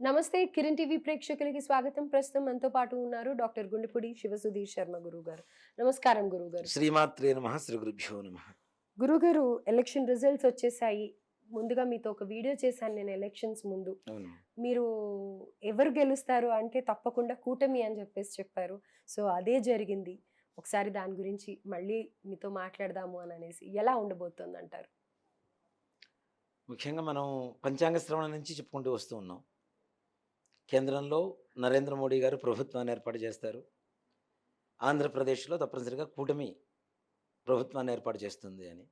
నమస్తే కిరణ్ టీవీ ప్రేక్షకులకి స్వాగతం. ప్రస్తుతం మనతో పాటు ఉన్నారు డాక్టర్ గుండెపూడి శివసుధీర్ శర్మ గురువు గారు నమస్కారం గురువు గారు శ్రీమాత్రే నమ శ్రీ గురుభ్యో నమ. గురుగారు ఎలక్షన్ రిజల్ట్స్ వచ్చేసాయి. ముందుగా మీతో ఒక వీడియో చేశాను నేను ఎలక్షన్స్ ముందు. మీరు ఎవరు గెలుస్తారు అంటే తప్పకుండా కూటమి అని చెప్పేసి చెప్పారు. సో అదే జరిగింది. ఒకసారి దాని గురించి మళ్ళీ మీతో మాట్లాడదాము అని అనేసి ఎలా ఉండబోతుంది అంటారు ముఖ్యంగా మనం పంచాంగ శ్రవణం నుంచి చెప్పుకుంటూ వస్తూ ఉన్నాం. కేంద్రంలో నరేంద్ర మోడీ గారు ప్రభుత్వాన్ని ఏర్పాటు చేస్తారు. ఆంధ్రప్రదేశ్లో తప్పనిసరిగా కూటమి ప్రభుత్వాన్ని ఏర్పాటు చేస్తుంది అని.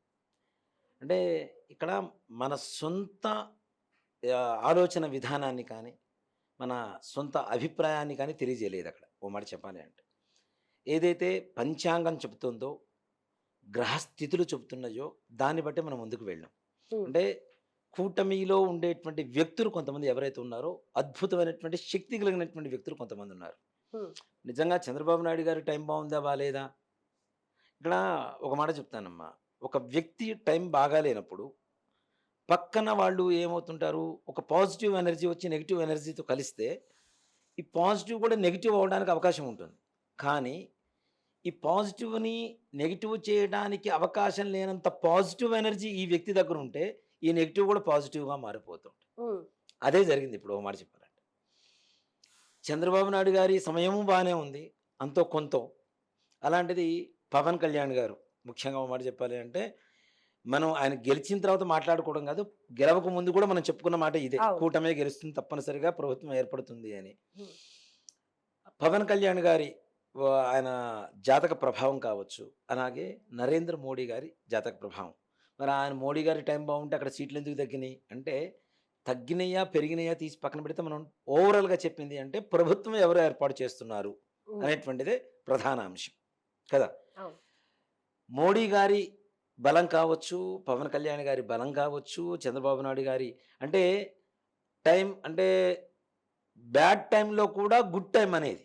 అంటే ఇక్కడ మన సొంత ఆలోచన విధానాన్ని కానీ మన సొంత అభిప్రాయాన్ని కానీ తెలియజేయలేదు అక్కడ. ఓ మాట చెప్పాలి అంటే. ఏదైతే పంచాంగం చెబుతుందో గ్రహస్థితులు చెబుతున్నాయో దాన్ని బట్టి మనం ముందుకు వెళ్ళాం. అంటే కూటమిలో ఉండేటువంటి వ్యక్తులు కొంతమంది ఎవరైతే ఉన్నారో అద్భుతమైనటువంటి శక్తి కలిగినటువంటి వ్యక్తులు కొంతమంది ఉన్నారు. నిజంగా చంద్రబాబు నాయుడు గారి టైం బాగుందా బాగాలేదా ఇక్కడ ఒక మాట చెప్తానమ్మా. ఒక వ్యక్తి టైం బాగాలేనప్పుడు పక్కన వాళ్ళు ఏమవుతుంటారు? ఒక పాజిటివ్ ఎనర్జీ వచ్చి నెగిటివ్ ఎనర్జీతో కలిస్తే ఈ పాజిటివ్ కూడా నెగిటివ్ అవడానికి అవకాశం ఉంటుంది. కానీ ఈ పాజిటివ్ని నెగిటివ్ చేయడానికి అవకాశం లేనంత పాజిటివ్ ఎనర్జీ ఈ వ్యక్తి దగ్గర ఉంటే ఈ నెగిటివ్ కూడా పాజిటివ్గా మారిపోతుంది అదే జరిగింది ఇప్పుడు ఒక మాట చెప్పాలంటే. చంద్రబాబు నాయుడు గారి సమయము బాగానే ఉంది అంతో కొంత. అలాంటిది పవన్ కళ్యాణ్ గారు ముఖ్యంగా ఒక మాట చెప్పాలి అంటే మనం ఆయన గెలిచిన తర్వాత మాట్లాడుకోవడం కాదు గెలవక ముందు కూడా మనం చెప్పుకున్న మాట ఇదే. కూటమే గెలుస్తుంది తప్పనిసరిగా ప్రభుత్వం ఏర్పడుతుంది అని. పవన్ కళ్యాణ్ గారి ఆయన జాతక ప్రభావం కావచ్చు అలాగే నరేంద్ర మోడీ గారి జాతక ప్రభావం. మరి ఆయన మోడీ గారి టైం బాగుంటే అక్కడ సీట్లు ఎందుకు తగ్గినాయి? అంటే తగ్గినయా పెరిగినయా తీసి పక్కన పెడితే మనం ఓవరాల్గా చెప్పింది అంటే ప్రభుత్వం ఎవరు ఏర్పాటు చేస్తున్నారు అనేటువంటిదే ప్రధాన అంశం. కదా. మోడీ గారి బలం కావచ్చు పవన్ కళ్యాణ్ గారి బలం కావచ్చు చంద్రబాబు నాయుడు గారి అంటే టైం అంటే బ్యాడ్ టైంలో కూడా గుడ్ టైం అనేది.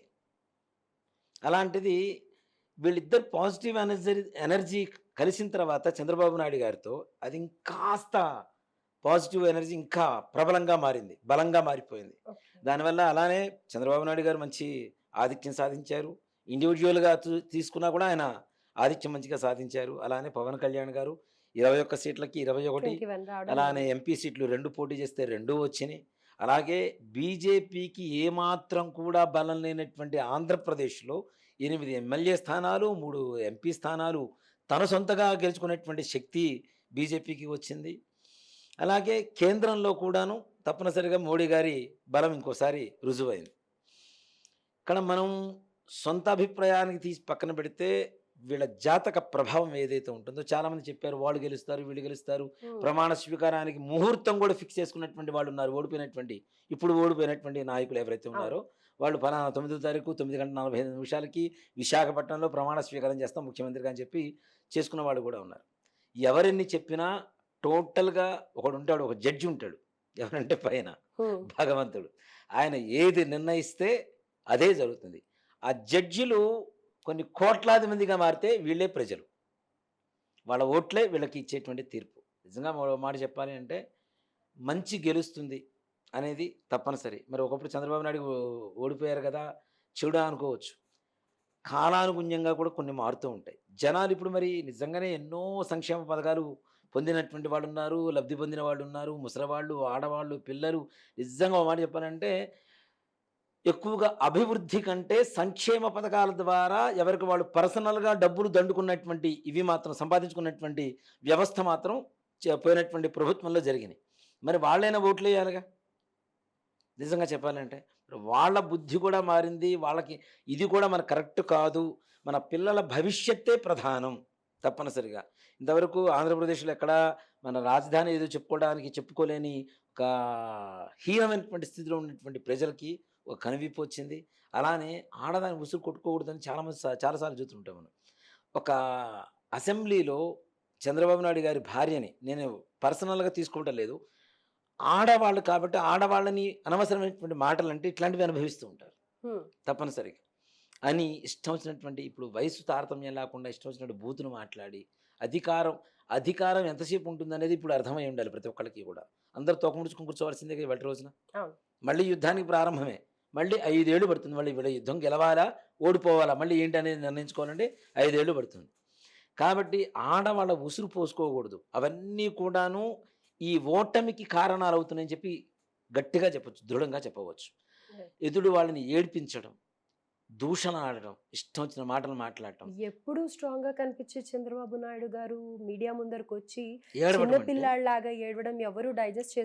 అలాంటిది వీళ్ళిద్దరు పాజిటివ్ ఎనర్జీ ఎనర్జీ కలిసిన తర్వాత చంద్రబాబు నాయుడు గారితో అది ఇంకాస్త పాజిటివ్ ఎనర్జీ ఇంకా ప్రబలంగా మారింది బలంగా మారిపోయింది. దానివల్ల అలానే చంద్రబాబు నాయుడు గారు మంచి ఆధిక్యం సాధించారు. ఇండివిజువల్గా తీసుకున్నా కూడా ఆయన ఆధిక్యం మంచిగా సాధించారు. అలానే పవన్ కళ్యాణ్ గారు ఇరవై ఒక్క సీట్లకి ఇరవై ఒకటి 21 రావడం అలానే ఎంపీ సీట్లు రెండు పోటీ చేస్తే రెండు వచ్చినాయి. అలాగే బీజేపీకి ఏమాత్రం కూడా బలం లేనటువంటి ఆంధ్రప్రదేశ్లో ఎనిమిది ఎమ్మెల్యే స్థానాలు మూడు ఎంపీ స్థానాలు తన సొంతగా గెలుచుకునేటువంటి శక్తి బీజేపీకి వచ్చింది. అలాగే కేంద్రంలో కూడాను తప్పనిసరిగా మోడీ గారి బలం ఇంకోసారి రుజువైంది. ఇక్కడ మనం సొంత అభిప్రాయానికి తీసి పక్కన పెడితే వీళ్ళ జాతక ప్రభావం ఏదైతే ఉంటుందో చాలామంది చెప్పారు వాళ్ళు గెలుస్తారు వీళ్ళు గెలుస్తారు. ప్రమాణ స్వీకారానికి ముహూర్తం కూడా ఫిక్స్ చేసుకున్నటువంటి వాళ్ళు ఉన్నారు ఓడిపోయినటువంటి ఇప్పుడు ఓడిపోయినటువంటి నాయకులు ఎవరైతే ఉన్నారో వాళ్ళు ఫలానా తొమ్మిదో తారీఖు తొమ్మిది గంటల నలభై ఐదు నిమిషాలకి విశాఖపట్నంలో ప్రమాణ స్వీకారం చేస్తాం ముఖ్యమంత్రిగా అని చెప్పి చేసుకున్న వాళ్ళు కూడా ఉన్నారు. ఎవరెన్ని చెప్పినా టోటల్గా ఒకడు ఉంటాడు ఒక జడ్జి ఉంటాడు. ఎవరంటే పైన భగవంతుడు. ఆయన ఏది నిర్ణయిస్తే అదే జరుగుతుంది. ఆ జడ్జిలు కొన్ని కోట్లాది మందిగా మారితే వీళ్ళే ప్రజలు. వాళ్ళ ఓట్లే వీళ్ళకి ఇచ్చేటువంటి తీర్పు. నిజంగా మాట చెప్పాలి అంటే మంచి గెలుస్తుంది. అనేది తప్పనిసరి. మరి ఒకప్పుడు చంద్రబాబు నాయుడు ఓడిపోయారు కదా చెడు అనుకోవచ్చు. కాలానుగుణ్యంగా కూడా కొన్ని మారుతూ ఉంటాయి. జనాలు ఇప్పుడు మరి నిజంగానే ఎన్నో సంక్షేమ పథకాలు పొందినటువంటి వాళ్ళు ఉన్నారు లబ్ధి పొందిన వాళ్ళు ఉన్నారు ముసలివాళ్ళు ఆడవాళ్ళు పిల్లలు. నిజంగా ఒక మాట చెప్పాలంటే ఎక్కువగా అభివృద్ధి కంటే సంక్షేమ పథకాల ద్వారా ఎవరికి వాళ్ళు పర్సనల్గా డబ్బులు దండుకున్నటువంటి ఇవి మాత్రం సంపాదించుకున్నటువంటి వ్యవస్థ మాత్రం పోయినటువంటి ప్రభుత్వంలో జరిగినాయి. మరి వాళ్ళైనా ఓట్లు వేయాలిగా నిజంగా చెప్పాలంటే వాళ్ళ బుద్ధి కూడా మారింది వాళ్ళకి ఇది కూడా మన కరెక్ట్ కాదు మన పిల్లల భవిష్యత్తే ప్రధానం తప్పనిసరిగా. ఇంతవరకు ఆంధ్రప్రదేశ్లో ఎక్కడ మన రాజధాని ఏదో చెప్పుకోవడానికి చెప్పుకోలేని ఒక హీనమైనటువంటి స్థితిలో ఉన్నటువంటి ప్రజలకి ఒక కనువిప్పు వచ్చింది. అలానే ఆడదాన్ని ఉసురు కొట్టుకోకూడదని చాలామంది చాలాసార్లు చూస్తుంటాం మనం. ఒక అసెంబ్లీలో చంద్రబాబు నాయుడు గారి భార్యని నేను పర్సనల్గా తీసుకోవటం లేదు ఆడవాళ్ళు కాబట్టి ఆడవాళ్ళని అనవసరమైనటువంటి మాటలు అంటే ఇట్లాంటివి అనుభవిస్తూ ఉంటారు. తప్పనిసరిగా. అని ఇష్టం వచ్చినటువంటి ఇప్పుడు వయసు తారతమ్యం లేకుండా ఇష్టం వచ్చినట్టు బూతును మాట్లాడి అధికారం అధికారం ఎంతసేపు ఉంటుంది అనేది ఇప్పుడు అర్థమై ఉండాలి ప్రతి ఒక్కరికి కూడా. అందరు తోక ముడుచుకుని కూర్చోవలసిందే కదా ఇవాళ రోజున. మళ్ళీ యుద్ధానికి ప్రారంభమే. మళ్ళీ ఐదేళ్ళు పడుతుంది. మళ్ళీ వీళ్ళ యుద్ధం గెలవాలా ఓడిపోవాలా మళ్ళీ ఏంటి అనేది నిర్ణయించుకోవాలంటే ఐదేళ్ళు పడుతుంది. కాబట్టి ఆడవాళ్ళ ఉసురు పోసుకోకూడదు. అవన్నీ కూడాను ఈ ఓటమికి కారణాలు అవుతున్నాయని చెప్పి గట్టిగా చెప్పొచ్చు దృఢంగా చెప్పవచ్చు. ఎదుడు వాళ్ళని ఏడ్పించడం దూషణ ఆడడం ఇష్టం వచ్చిన మాటలు మాట్లాడటం ఎప్పుడు స్ట్రాంగ్గా కనిపించే చంద్రబాబు నాయుడు గారు మీడియా ముందరకు వచ్చి చిన్న పిల్లాడిలాగా ఏడవడం ఎవరు డైజెస్ట్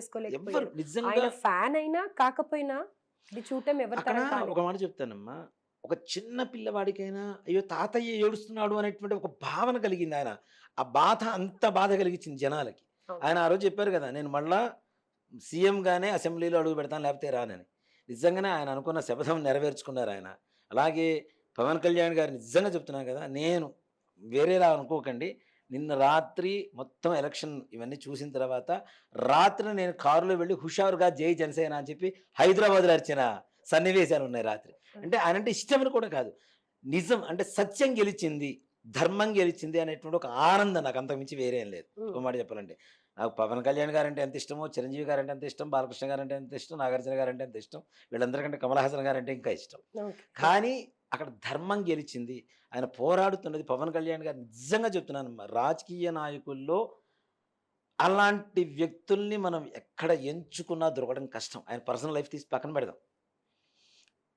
ఆయన ఫ్యాన్ అయినా కాకపోయినా ఇది చూడటం ఎవరి. ఒక మాట చెప్తానమ్మా ఒక చిన్న పిల్లవాడికైనా అయ్యో తాతయ్య ఏడుస్తున్నాడు అనేటువంటి ఒక భావన కలిగింది ఆయన ఆ బాధ అంత బాధ కలిగించింది జనాలకి. ఆయన ఆ రోజు చెప్పారు కదా నేను మళ్ళా సీఎంగానే అసెంబ్లీలో అడుగు పెడతాను లేకపోతే రానని. నిజంగానే ఆయన అనుకున్న శపథం నెరవేర్చుకున్నారు ఆయన. అలాగే పవన్ కళ్యాణ్ గారు నిజంగా చెప్తున్నాను కదా నేను వేరేలా అనుకోకండి. నిన్న రాత్రి మొత్తం ఎలక్షన్ ఇవన్నీ చూసిన తర్వాత రాత్రి నేను కారులో వెళ్ళి హుషారుగా జై జనసేన అని చెప్పి హైదరాబాద్లో అరిచిన సన్నివేశాలు ఉన్నాయి రాత్రి. అంటే ఆయన అంటే ఇష్టమని కూడా కాదు. నిజం అంటే సత్యం గెలిచింది ధర్మం గెలిచింది అనేటువంటి ఒక ఆనందం నాకు అంతకుమించి వేరే లేదు. ఒక మాట చెప్పాలంటే. నాకు పవన్ కళ్యాణ్ గారు అంటే ఎంత ఇష్టమో చిరంజీవి గారు అంటే ఎంత ఇష్టం బాలకృష్ణ గారు అంటే ఎంత ఇష్టం నాగార్జున గారు అంటే ఎంత ఇష్టం వీళ్ళందరికంటే కమల్ హాసన్ గారు అంటే ఇంకా ఇష్టం. కానీ అక్కడ ధర్మం గెలిచింది ఆయన పోరాడుతున్నది పవన్ కళ్యాణ్ గారు. నిజంగా చెప్తున్నాను రాజకీయ నాయకుల్లో అలాంటి వ్యక్తుల్ని మనం ఎక్కడ ఎంచుకున్నా దొరకడం కష్టం. ఆయన పర్సనల్ లైఫ్ తీసి పక్కన పెడదాం.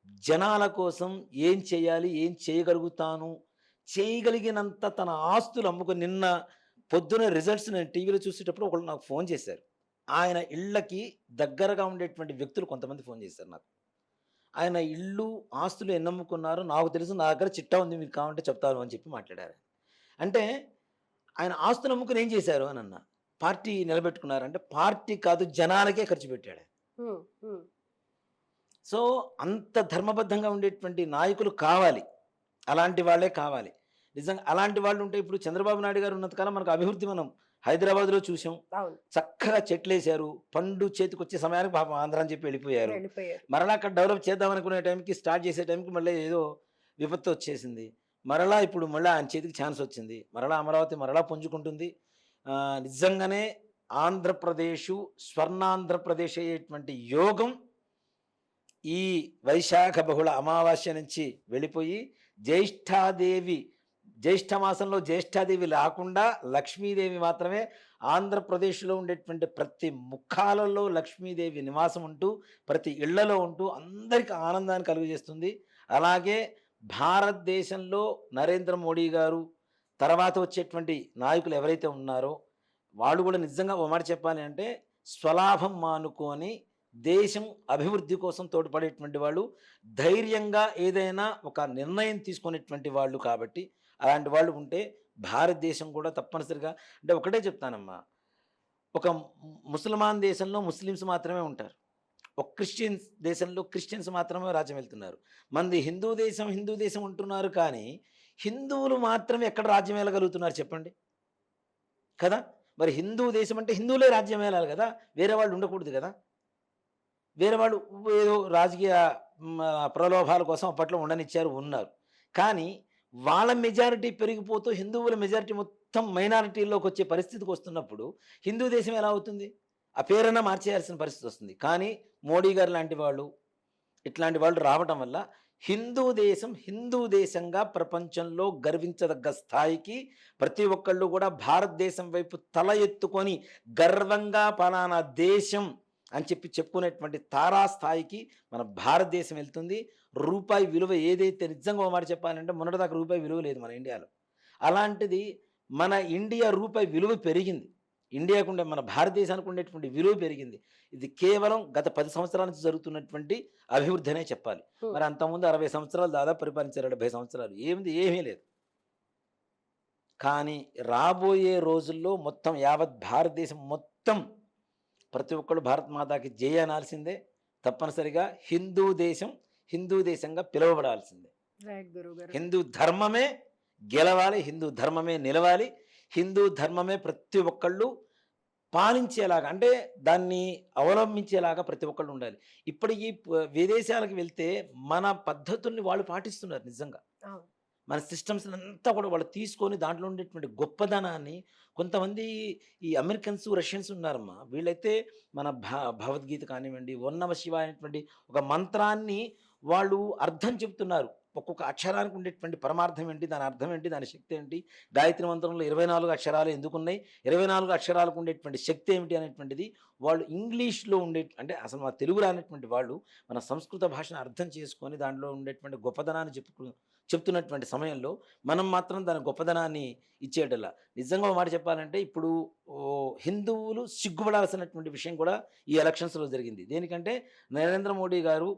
జనాల కోసం ఏం చేయాలి ఏం చేయగలుగుతాను చేయగలిగినంత తన ఆస్తులు అమ్ముకుని నిన్న పొద్దున రిజల్ట్స్ నేను టీవీలో చూసేటప్పుడు ఒకళ్ళు నాకు ఫోన్ చేశారు. ఆయన ఇళ్ళకి దగ్గరగా ఉండేటువంటి వ్యక్తులు కొంతమంది ఫోన్ చేశారు నాకు. ఆయన ఇల్లు ఆస్తులు ఎన్ని అమ్ముకున్నారో నాకు తెలుసు నా దగ్గర చిట్టా ఉంది మీకు కావాలంటే చెప్తాను అని చెప్పి మాట్లాడారు అంటే ఆయన ఆస్తులు అమ్ముకుని ఏం చేశారు అని అన్న. పార్టీ నిలబెట్టుకున్నారు అంటే పార్టీ కాదు జనాలకే ఖర్చు పెట్టాడు. సో అంత ధర్మబద్ధంగా ఉండేటువంటి నాయకులు కావాలి. అలాంటి వాళ్ళే కావాలి. నిజంగా అలాంటి వాళ్ళు ఉంటే ఇప్పుడు చంద్రబాబు నాయుడు గారు ఉన్నంతకాలం మనకు అభివృద్ధి మనం హైదరాబాద్లో చూసాం. చక్కగా చెట్లేశారు. పండు చేతికి వచ్చే సమయానికి పాపం ఆంధ్ర అని చెప్పి వెళ్ళిపోయారు. మరలా అక్కడ డెవలప్ చేద్దాం అనుకునే టైంకి స్టార్ట్ చేసే టైంకి మళ్ళీ ఏదో విపత్తు వచ్చేసింది. మరలా ఇప్పుడు మళ్ళీ ఆయన చేతికి ఛాన్స్ వచ్చింది. మరలా అమరావతి మరలా పుంజుకుంటుంది. నిజంగానే ఆంధ్రప్రదేశ్ స్వర్ణాంధ్రప్రదేశ్ అయ్యేటువంటి యోగం ఈ వైశాఖ బహుళ అమావాస్య నుంచి వెళ్ళిపోయి జ్యేష్ఠాదేవి జ్యేష్ఠ మాసంలో జ్యేష్ఠాదేవి లేకుండా లక్ష్మీదేవి మాత్రమే ఆంధ్రప్రదేశ్లో ఉండేటువంటి ప్రతి ముఖాలలో లక్ష్మీదేవి నివాసం ఉంటూ ప్రతి ఇళ్ళలో ఉంటూ అందరికీ ఆనందాన్ని కలుగజేస్తుంది. అలాగే భారతదేశంలో నరేంద్ర మోడీ గారు తర్వాత వచ్చేటువంటి నాయకులు ఎవరైతే ఉన్నారో వాళ్ళు కూడా నిజంగా ఓ మాట చెప్పాలి అంటే స్వలాభం మానుకొని దేశం అభివృద్ధి కోసం తోడ్పడేటువంటి వాళ్ళు ధైర్యంగా ఏదైనా ఒక నిర్ణయం తీసుకునేటువంటి వాళ్ళు కాబట్టి అలాంటి వాళ్ళు ఉంటే భారతదేశం కూడా తప్పనిసరిగా అంటే ఒకటే చెప్తానమ్మా. ఒక ముసల్మాన్ దేశంలో ముస్లిమ్స్ మాత్రమే ఉంటారు. ఒక క్రిస్టియన్స్ దేశంలో క్రిస్టియన్స్ మాత్రమే రాజ్యం వెళ్తున్నారు. మంది హిందూ దేశం హిందూ దేశం ఉంటున్నారు కానీ హిందువులు మాత్రమే ఎక్కడ రాజ్యం వెళ్ళగలుగుతున్నారు చెప్పండి? కదా? మరి హిందూ దేశం అంటే హిందువులే రాజ్యం వెళ్ళాలి కదా? వేరే వాళ్ళు ఉండకూడదు కదా? వేరే వాళ్ళు ఏదో రాజకీయ ప్రలోభాల కోసం అప్పట్లో ఉండనిచ్చారు ఉన్నారు. కానీ వాళ్ళ మెజారిటీ పెరిగిపోతూ హిందువుల మెజారిటీ మొత్తం మైనారిటీలోకి వచ్చే పరిస్థితికి వస్తున్నప్పుడు హిందూ దేశం ఎలా అవుతుంది? ఆ పేరైనా మార్చేయాల్సిన పరిస్థితి వస్తుంది. కానీ మోడీ గారు లాంటి వాళ్ళు ఇట్లాంటి వాళ్ళు రావటం వల్ల హిందూ దేశం హిందూ దేశంగా ప్రపంచంలో గర్వించదగ్గ స్థాయికి ప్రతి ఒక్కళ్ళు కూడా భారతదేశం వైపు తల ఎత్తుకొని గర్వంగా పలానా దేశం అని చెప్పి చెప్పుకునేటువంటి తారా స్థాయికి మన భారతదేశం వెళ్తుంది. రూపాయి విలువ ఏదైతే నిజంగా మాట చెప్పాలంటే మొన్నటిదాకా రూపాయి విలువ లేదు మన ఇండియాలో. అలాంటిది మన ఇండియా రూపాయి విలువ పెరిగింది. ఇండియాకు ఉండే మన భారతదేశానికి ఉండేటువంటి విలువ పెరిగింది. ఇది కేవలం గత పది సంవత్సరాల నుంచి జరుగుతున్నటువంటి అభివృద్ధి అనే చెప్పాలి. మరి అంతకుముందు అరవై సంవత్సరాలు దాదాపు పరిపాలించారు డెబ్బై సంవత్సరాలు. ఏమిది? ఏమీ లేదు. కానీ రాబోయే రోజుల్లో మొత్తం యావత్ భారతదేశం మొత్తం ప్రతి ఒక్కళ్ళు భారత్ మాతాకి జయ అనాల్సిందే. తప్పనిసరిగా హిందూ దేశం హిందూ దేశంగా పిలువబడాల్సిందే. హిందూ ధర్మమే గెలవాలి హిందూ ధర్మమే నిలవాలి హిందూ ధర్మమే ప్రతి ఒక్కళ్ళు పాలించేలాగా అంటే దాన్ని అవలంబించేలాగా ప్రతి ఒక్కళ్ళు ఉండాలి. ఇప్పుడు ఈ విదేశాలకు వెళ్తే మన పద్ధతుల్ని వాళ్ళు పాటిస్తున్నారు నిజంగా. మన సిస్టమ్స్ అంతా కూడా వాళ్ళు తీసుకొని దాంట్లో ఉండేటువంటి గొప్పదనాన్ని కొంతమంది ఈ అమెరికన్స్ రష్యన్స్ ఉన్నారమ్మా. వీళ్ళైతే మన భ భగవద్గీత కానివ్వండి ఉన్నవ శివ అనేటువంటి ఒక మంత్రాన్ని వాళ్ళు అర్థం చెప్తున్నారు ఒక్కొక్క అక్షరానికి ఉండేటువంటి పరమార్థం ఏంటి? దాని అర్థం ఏంటి? దాని శక్తి ఏంటి? గాయత్రి మంత్రంలో ఇరవై నాలుగు అక్షరాలు ఎందుకున్నాయి? ఇరవై నాలుగు అక్షరాలకు ఉండేటువంటి శక్తి ఏమిటి అనేటువంటిది వాళ్ళు ఇంగ్లీష్లో ఉండే అంటే అసలు మన తెలుగు రానటువంటి వాళ్ళు మన సంస్కృత భాషను అర్థం చేసుకొని దాంట్లో ఉండేటువంటి గొప్పదనాన్ని చెప్పుకు చెప్తున్నటువంటి సమయంలో మనం మాత్రం దాని గొప్పదనాన్ని ఇచ్చేటలా. నిజంగా మాట చెప్పాలంటే ఇప్పుడు హిందువులు సిగ్గుపడాల్సినటువంటి విషయం కూడా ఈ ఎలక్షన్స్లో జరిగింది. దేనికంటే నరేంద్ర మోడీ గారు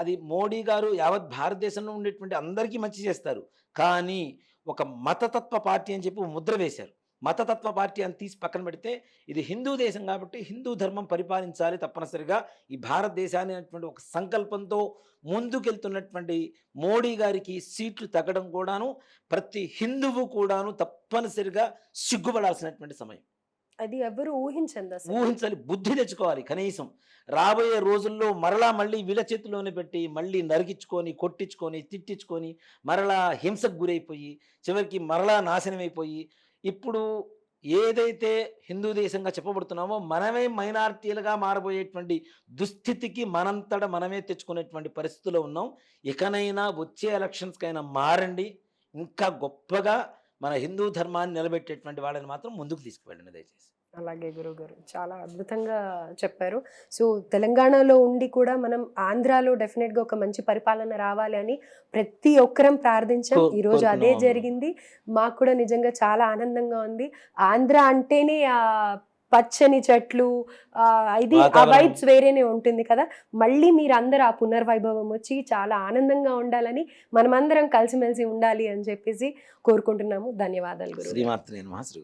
అది మోడీ గారు యావత్ భారతదేశంలో ఉండేటువంటి అందరికీ మంచి చేస్తారు. కానీ ఒక మతతత్వ పార్టీ అని చెప్పి ముద్ర వేశారు. మతతత్వ పార్టీ అని తీసి పక్కన పెడితే ఇది హిందూ దేశం కాబట్టి హిందూ ధర్మం పరిపాలించాలి తప్పనిసరిగా. ఈ భారతదేశాన్ని అనేటువంటి ఒక సంకల్పంతో ముందుకెళ్తున్నటువంటి మోడీ గారికి సీట్లు తగ్గడం కూడాను ప్రతి హిందువు కూడాను తప్పనిసరిగా సిగ్గుపడాల్సినటువంటి సమయం. అది ఎవరు ఊహించండి అసలు. ఊహించాలి బుద్ధి తెచ్చుకోవాలి కనీసం. రాబోయే రోజుల్లో మరలా మళ్ళీ వీళ్ళ చేతిలోనే పెట్టి మళ్ళీ నరికించుకొని కొట్టించుకొని తిట్టించుకొని మరలా హింసకు గురైపోయి చివరికి మరలా నాశనమైపోయి ఇప్పుడు ఏదైతే హిందూ దేశంగా చెప్పబడుతున్నామో మనమే మైనార్టీలుగా మారబోయేటువంటి దుస్థితికి మనంతట మనమే తెచ్చుకునేటువంటి పరిస్థితిలో ఉన్నాం. ఇకనైనా వచ్చే ఎలక్షన్స్కైనా మారండి. ఇంకా గొప్పగా మన హిందూ ధర్మాన్ని నిలబెట్టేటువంటి వాళ్ళని మాత్రం ముందుకు తీసుకువెళ్ళండి దయచేసి. అలాగే గురువు గారు చాలా అద్భుతంగా చెప్పారు. సో తెలంగాణలో ఉండి కూడా మనం ఆంధ్రాలో డెఫినెట్గా ఒక మంచి పరిపాలన రావాలి అని ప్రతి ఒక్కరం ప్రార్థించాం. ఈ రోజు అదే. జరిగింది. మాకు కూడా నిజంగా చాలా ఆనందంగా ఉంది. ఆంధ్ర అంటేనే ఆ పచ్చని చెట్లు ఇది ఆ. వైబ్స్ వేరేనే ఉంటుంది కదా మళ్ళీ మీరు అందరు ఆ పునర్వైభవం వచ్చి చాలా ఆనందంగా ఉండాలని మనమందరం కలిసిమెలిసి ఉండాలి అని చెప్పేసి కోరుకుంటున్నాము ధన్యవాదాలు. శ్రీమాత్రి శ్రీ